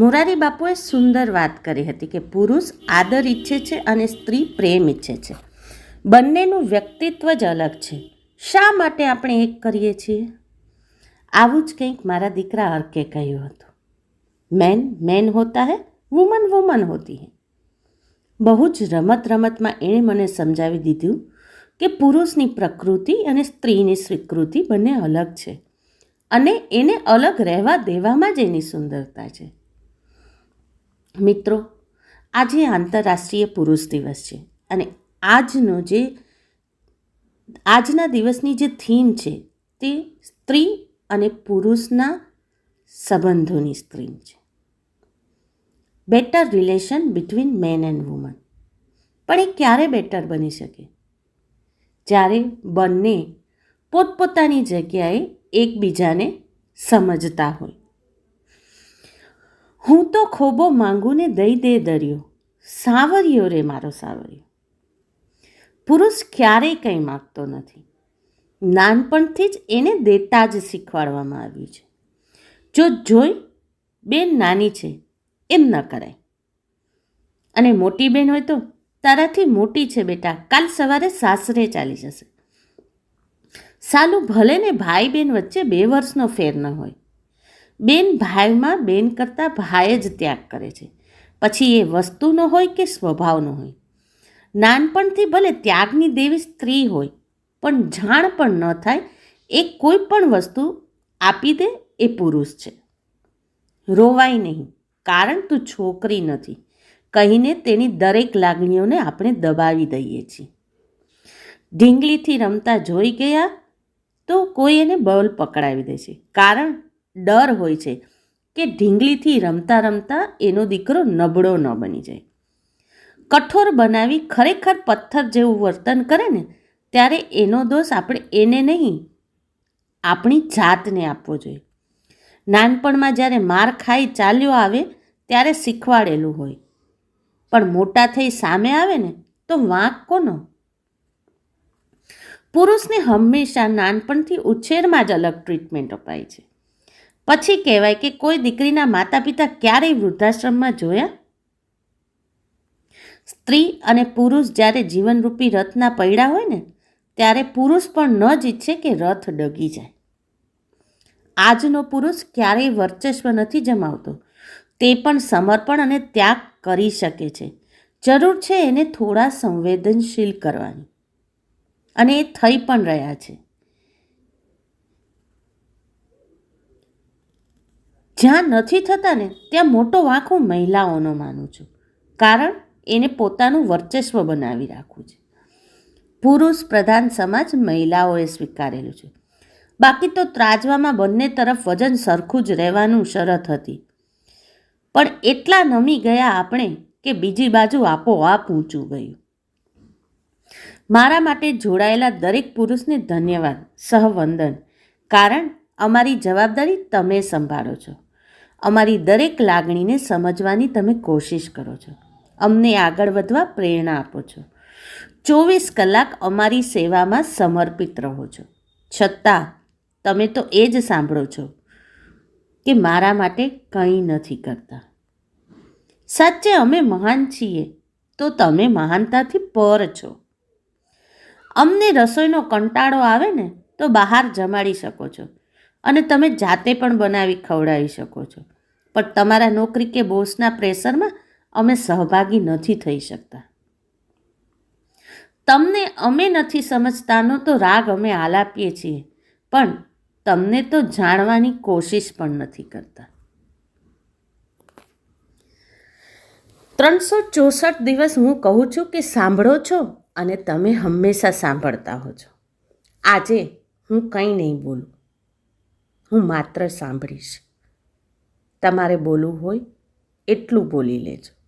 મોરારી બાપુએ સુંદર વાત કરી હતી કે પુરુષ આદર ઈચ્છે છે અને સ્ત્રી પ્રેમ ઈચ્છે છે. બંનેનું વ્યક્તિત્વ જ અલગ છે. શા માટે આપણે એક કરીએ છીએ? આવું જ કંઈક મારા દીકરા અર્કે કહ્યું હતું. મેન મેન હોતા હે, વુમન વુમન હોતી હે. બહુ જ રમત રમતમાં એણે મને સમજાવી દીધું કે પુરુષની પ્રકૃતિ અને સ્ત્રીની સ્વીકૃતિ બંને અલગ છે અને એને અલગ રહેવા દેવામાં જ એની સુંદરતા છે. મિત્રો, આજે આંતરરાષ્ટ્રીય પુરુષ દિવસ છે અને આજનો જે, આજના દિવસની જે થીમ છે તે સ્ત્રી અને પુરુષના સંબંધોની સ્ક્રીન છે. Better relation between man and woman. પણ એ ક્યારે બેટર બની શકે? જ્યારે બંને પોતપોતાની જગ્યાએ એકબીજાને સમજતા હોય. હું તો ખોબો માંગુ ને દઈ દે દરિયો. સાવરિયો રે મારો સાવરિયો. પુરુષ ક્યારેય કંઈ માગતો નથી. નાનપણથી જ એને દેતા જ શીખવાડવામાં આવ્યું છે. જો જોઈ બેન નાની છે, એમ ન કરાય. અને મોટી બેન હોય તો તારાથી મોટી છે બેટા, કાલ સવારે સાસરે ચાલી જશે. સાલું ભલે ને ભાઈ બેન વચ્ચે બે વર્ષનો ફેર ન હોય. બેન ભાઈમાં બેન કરતાં ભાઈ જ ત્યાગ કરે છે. પછી એ વસ્તુનો હોય કે સ્વભાવનો હોય? નાનપણથી ભલે ત્યાગની દેવી સ્ત્રી હોય, પણ જાણ પણ ન થાય, એ કોઈ પણ વસ્તુ આપી દે એ પુરુષ છે. રોવાય નહીં, કારણ તું છોકરી નથી. કહીને તેની દરેક લાગણીઓને આપણે દબાવી દઈએ છીએ. ઢીંગલીથી રમતા જોઈ ગયા તો કોઈ એને બોલ પકડાવી દે છે કારણ ડર હોય છે કે ઢીંગલીથી રમતા રમતા એનો દીકરો નબળો ન બની જાય. કઠોર બનાવી ખરેખર પથ્થર જેવું વર્તન કરે ને, ત્યારે એનો દોષ આપણે એને નહીં, આપણી જાતને આપવો જોઈએ. નાનપણમાં જ્યારે માર ખાઈ ચાલ્યો આવે, ત્યારે શીખવાડેલું હોય. પણ મોટા થઈ સામે આવે ને, તો વાંક કોનો? પુરુષને હંમેશા નાનપણથી ઉછેરમાં જ અલગ ટ્રીટમેન્ટ અપાય છે. પછી કહેવાય કે કોઈ દીકરીના માતા પિતા ક્યારેય વૃદ્ધાશ્રમમાં જોયા? સ્ત્રી અને પુરુષ જ્યારે જીવનરૂપી રથના પૈડા હોય ને, ત્યારે પુરુષ પણ ન જ ઈચ્છે કે રથ ડગી જાય. આજનો પુરુષ ક્યારેય વર્ચસ્વ નથી જમાવતો. તે પણ સમર્પણ અને ત્યાગ કરી શકે છે. જરૂર છે એને થોડા સંવેદનશીલ કરવાની. અને એ થઈ પણ રહ્યા છે. જ્યાં નથી થતા ને, ત્યાં મોટો વાંક હું મહિલાઓનો માનું છું. કારણ એને પોતાનું વર્ચસ્વ બનાવી રાખવું છે. પુરુષ પ્રધાન સમાજ મહિલાઓએ સ્વીકારેલું છે. બાકી તો ત્રાજવામાં બંને તરફ વજન સરખું જ રહેવાનું શરત હતી. પણ એટલા નમી ગયા આપણે કે બીજી બાજુ આપોઆપ ઊંચું ગયું. મારા માટે જોડાયેલા દરેક પુરુષને ધન્યવાદ, સહવંદન. કારણ અમારી જવાબદારી તમે સંભાળો છો. અમારી દરેક લાગણીને સમજવાની તમે કોશિશ કરો છો. અમને આગળ વધવા પ્રેરણા આપો છો. ચોવીસ કલાક અમારી સેવામાં સમર્પિત રહો છો. છતાં, તમે તો એ જ સાંભળો છો કે મારા માટે કંઈ નથી કરતા. સાચે અમે મહાન છીએ, તો તમે મહાનતાથી પર છો. અમને રસોઈનો કંટાળો આવે ને, તો બહાર જમાડી શકો છો. અને તમે જાતે પણ બનાવી ખવડાવી શકો છો. પણ તમારા નોકરી કે બોસના પ્રેશરમાં અમે સહભાગી નથી થઈ શકતા. તમને અમે નથી સમજતાનો તો રાગ અમે આલાપીએ છીએ, પણ તમને તો જાણવાની કોશિશ પણ નથી કરતા. ત્રણસો ચોસઠ દિવસ હું કહું છું કે સાંભળો છો અને તમે હંમેશા સાંભળતા હો છો. આજે હું કંઈ નહીં બોલું. હું માત્ર સાંભળીશ. તમારે બોલવું હોય એટલું બોલી લેજો.